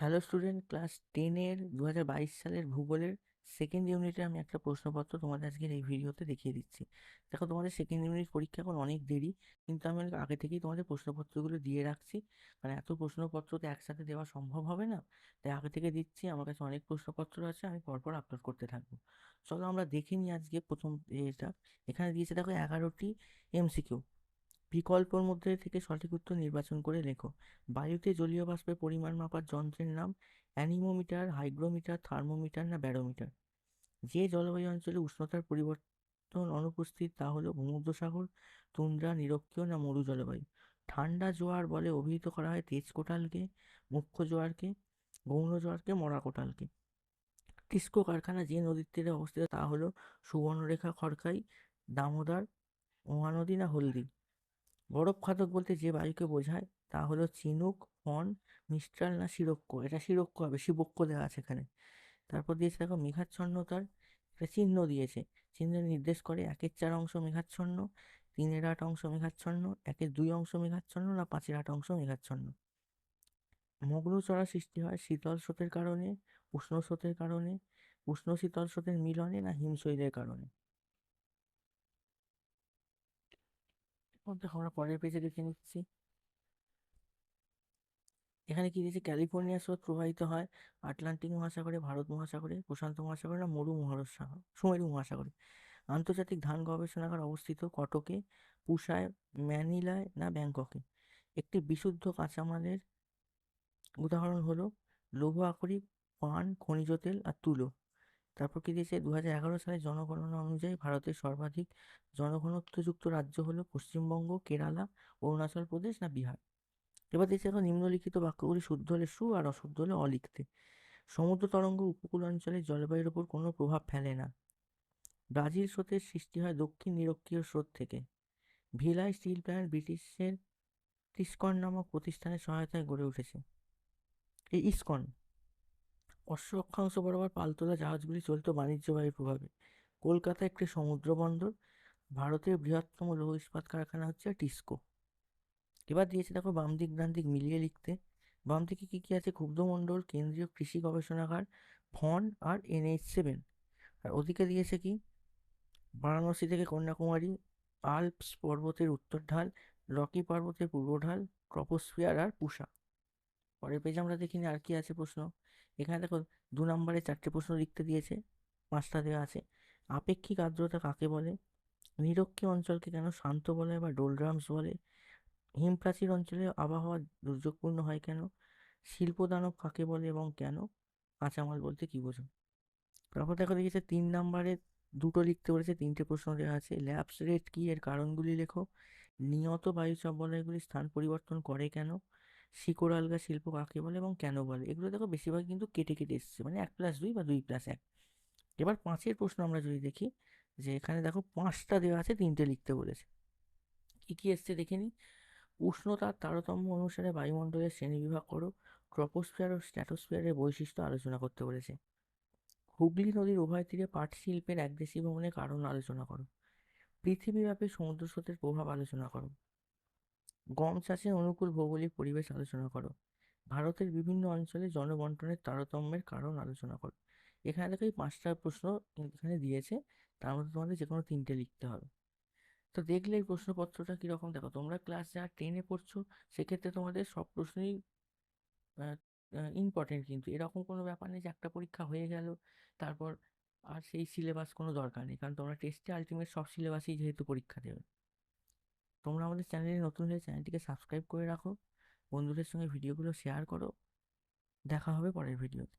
Hello student class টেনের দু হাজার বাইশ সালের ভূগোলের সেকেন্ড ইউনিটে আমি একটা প্রশ্নপত্র তোমাদের আজকের এই ভিডিওতে দেখিয়ে দিচ্ছি। দেখো তোমাদের সেকেন্ড ইউনিট পরীক্ষা এখন অনেক দেরি, কিন্তু আমি আগে থেকেই তোমাদের প্রশ্নপত্রগুলো দিয়ে রাখছি। মানে এত প্রশ্নপত্র তো একসাথে দেওয়া সম্ভব হবে না, তাই আগে থেকে দিচ্ছি, আমার কাছে অনেক প্রশ্নপত্র আছে, আমি পরপর আপলোড করতে থাকব। চলো আমরা দেখে নিই আজকে প্রথম এটা, এখানে দিয়েছে দেখো এগারোটি এমসিকিউ বিকল্পর মধ্যে থেকে সঠিক উত্তর নির্বাচন করে লেখো। বায়ুতে জলীয় বাষ্পের পরিমাণ মাপার যন্ত্রের নাম অ্যানিমোমিটার, হাইগ্রোমিটার, থার্মোমিটার না ব্যারোমিটার। যে জলবায়ু অঞ্চলে উষ্ণতার পরিবর্তন অনুপস্থিত তা হলো ভূমধ্যসাগর, তুন্দ্রা, নিরক্ষীয় না মরু জলবায়ু। ঠান্ডা জোয়ার বলে অভিহিত করা হয় তেজ কোটালকে মুখ্য জোয়ারকে, গৌণ জোয়ারকে মরা কোটালকে টিস্কো কারখানা যে নদীর তীরে অবস্থিত তা হলো সুবর্ণরেখা খড়কাই, দামোদর মহানদী না হলদি। বরফ খাদক বলতে যে বায়ুকে বোঝায়, তা হলো চিনুক ফন মিস্ট্রাল না শিরোক্ষ? এটা শিরোক্ষ হবে, শিবক্ষ দেওয়া আছে এখানে। তারপর দিয়েছে দেখো মেঘাচ্ছন্নতার একটা চিহ্ন দিয়েছে। চিহ্ন নির্দেশ করে একের চার অংশ মেঘাচ্ছন্ন, তিনের আট অংশ মেঘাচ্ছন্ন, একের দুই অংশ মেঘাচ্ছন্ন না পাঁচের আট অংশ মেঘাচ্ছন্ন? মগ্নচড়া সৃষ্টি হয় শীতল স্রোতের কারণে, উষ্ণ স্রোতের কারণে, উষ্ণ শীতল স্রোতের মিলনে না হিমশৈলের কারণে? আমরা পরের পেজে দেখে নিচ্ছি। এখানে কি দিয়েছে? ক্যালিফোর্নিয়া স্রোত প্রবাহিত হয় আটলান্টিক মহাসাগরে, ভারত মহাসাগরে, প্রশান্ত মহাসাগরে না মরু মহাসাগর সুমেরু মহাসাগরে। আন্তর্জাতিক ধান গবেষণাগার অবস্থিত কটকে পুষায় ম্যানিলায় না ব্যাংককে? একটি বিশুদ্ধ কাঁচামালের উদাহরণ হলো, লৌহ আকরিক, পান, খনিজ তেল আর তুলো। তারপর কি দিয়েছে? দু হাজার এগারো সালে জনগণনা অনুযায়ী ভারতের সর্বাধিক জনঘনত্বযুক্ত রাজ্য হলো পশ্চিমবঙ্গ, কেরালা, অরুণাচল প্রদেশ না বিহার। এবার দিয়েছে এখন নিম্নলিখিত বাক্যগুলি শুদ্ধ হলে সু আর অশুদ্ধ হলে অলিখতে। সমুদ্র তরঙ্গ উপকূল অঞ্চলের জলবায়ুর ওপর কোনো প্রভাব ফেলে না। ব্রাজিল স্রোতের সৃষ্টি হয় দক্ষিণ নিরক্ষীয় স্রোত থেকে। ভিলাই স্টিল প্ল্যান্ট ব্রিটিশের টিসকন নামক প্রতিষ্ঠানের সহায়তায় গড়ে উঠেছে। এই ইস্কন অশ্ব অক্ষাংশ বরাবর পালতোলা জাহাজগুলি চলত বাণিজ্যবাহীর প্রভাবে। কলকাতা একটি সমুদ্র বন্দর ভারতের বৃহত্তম লৌহ ইস্পাত কারখানা হচ্ছে টিস্কো। এবার দিয়েছে দেখো বাম দিক, ডান দিক মিলিয়ে লিখতে। বাম দিকে কী কী আছে? ক্ষুব্ধমণ্ডল কেন্দ্রীয় কৃষি গবেষণাগার ফন আর এনএইচ সেভেন। আর ওদিকে দিয়েছে কি? বারাণসী থেকে কন্যাকুমারী, আল্পস পর্বতের উত্তর ঢাল, রকি পর্বতের পূর্ব ঢাল, ট্রপোস্ফিয়ার আর পুষা। পরের পেজে আমরা দেখিনি, আর কি আছে প্রশ্ন? এখানে দেখো দু নম্বরে চারটে প্রশ্ন লিখতে দিয়েছে, পাঁচটা দেওয়া আছে। আপেক্ষিক আর্দ্রতা কাকে বলে? নিরক্ষীয় অঞ্চলকে কেন শান্ত বলে বা ডোলড্রামস বলে? হিমপ্রাচীর অঞ্চলে আবহাওয়া দুর্যোগপূর্ণ হয় কেন? শিল্পদানব কাকে বলে এবং কেন? কাঁচামাল বলতে কী বোঝো তারপর দেখো দেখেছে তিন নম্বরে দুটো লিখতে বলেছে, তিনটে প্রশ্ন দেওয়া আছে। ল্যাপস রেট কী এর কারণগুলি লেখো? নিয়ত বায়ু বলয়গুলি স্থান পরিবর্তন করে কেন? শিকড় আলগা শিল্প কাকে বলে এবং কেন বলে? এগুলো দেখো বেশিরভাগ কিন্তু কেটে কেটে এসছে। মানে এক প্লাস দুই বা দুই প্লাস এক। এবার পাঁচের প্রশ্ন আমরা যদি দেখি, যে এখানে দেখো পাঁচটা দেওয়া আছে, তিনটে লিখতে বলেছে। কী কী এসছে দেখে নিই। উষ্ণতার তারতম্য অনুসারে বায়ুমণ্ডলের শ্রেণীবিভাগ করো, ট্রপোস্ফিয়ার ও স্ট্র্যাটোস্ফিয়ারের বৈশিষ্ট্য আলোচনা করতে বলেছে। হুগলি নদীর উভয় তীরে পাট শিল্পের একদেশী ভ্রমণের কারণ আলোচনা করো। পৃথিবীব্যাপী সমুদ্র স্রোতের প্রভাব আলোচনা করো। গম চাষের অনুকূল ভৌগোলিক পরিবেশ আলোচনা করো। ভারতের বিভিন্ন অঞ্চলে জনবন্টনের তারতম্যের কারণ আলোচনা করো। এখানে দেখো এই পাঁচটা প্রশ্ন এখানে দিয়েছে, তার মধ্যে তোমাদের যে কোনো তিনটে লিখতে হবে। তো দেখলে এই প্রশ্নপত্রটা কীরকম? দেখো, তোমরা ক্লাস যা টেনে পড়ছো, সেক্ষেত্রে তোমাদের সব প্রশ্নই ইম্পর্টেন্ট কিন্তু। এরকম কোনো ব্যাপার নেই যে একটা পরীক্ষা হয়ে গেল, তারপর আর সেই সিলেবাস কোনো দরকার নেই। কারণ তোমরা টেস্টে আলটিমেট সব সিলেবাসেই যেহেতু পরীক্ষা দেবে। তোমরা আমাদের চ্যানেলে নতুন হলে চ্যানেলটিকে সাবস্ক্রাইব করে রাখো, বন্ধুদের সঙ্গে ভিডিওগুলো শেয়ার করো। দেখা হবে পরের ভিডিওতে।